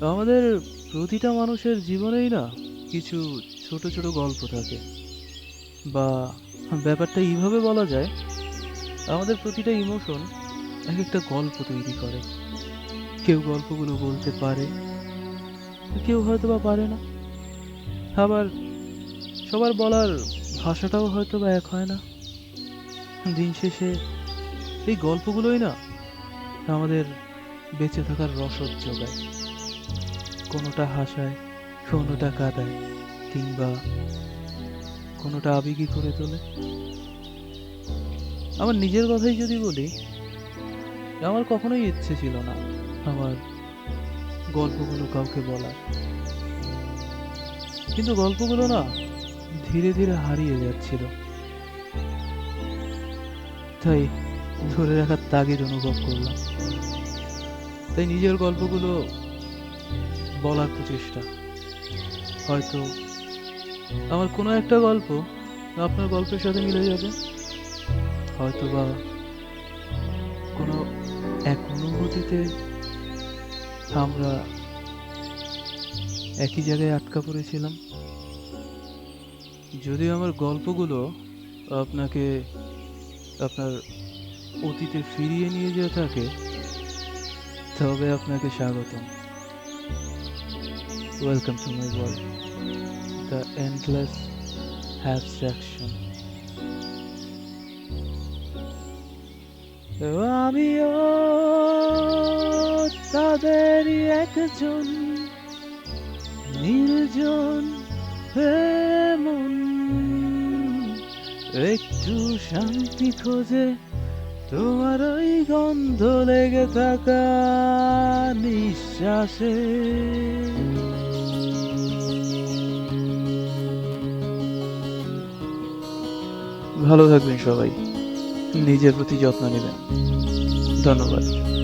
আমাদের প্রতিটা মানুষের জীবনেই না কিছু ছোট ছোট গল্প থাকে। বা ব্যাপারটা এইভাবে বলা যায়, আমাদের প্রতিটা ইমোশন এক একটা গল্প তৈরি করে। কেউ গল্পগুলো বলতে পারে, কেউ হয়তো বা পারে না। আবার সবার বলার ভাষাটাও হয়তো বা এক হয় না। দিন শেষে এই গল্পগুলোই না আমাদের বেঁচে থাকার রসদ যোগায়। কোনোটা হাসায় কোনোটা কাঁদায়, কিংবা কোনোটা আবেগী করে তোলে? আমার নিজের কথাই যদি বলি, আমার কখনোই ইচ্ছে ছিল না আমার গল্পগুলো কাউকে বলার। কিন্তু গল্পগুলো না ধীরে ধীরে হারিয়ে যাচ্ছিল। তাই ধরে রাখার তাগিদ অনুভব করলাম। তাই নিজের গল্পগুলো বলার প্রচেষ্টা। হয়তো আমার কোনো একটা গল্প আপনার গল্পের সাথে মিলে যাবে। হয়তো বা কোনো এক অনুভূতিতে আমরা একই জায়গায় আটকা পড়েছিলাম। যদি আমার গল্পগুলো আপনাকে আপনার অতীতে ফিরিয়ে নিয়ে যেয়ে থাকে, তবে আপনাকে স্বাগতম। Welcome to my world the endless abstraction আমিও তাদেরই একজন, নির্জন এমন একটু শান্তি খোঁজে তোমার ওই গন্ধ লেগে থাকা নিঃশ্বাসে। ভালো থাকবেন সবাই। নিজের প্রতি যত্ন নেবেন। ধন্যবাদ।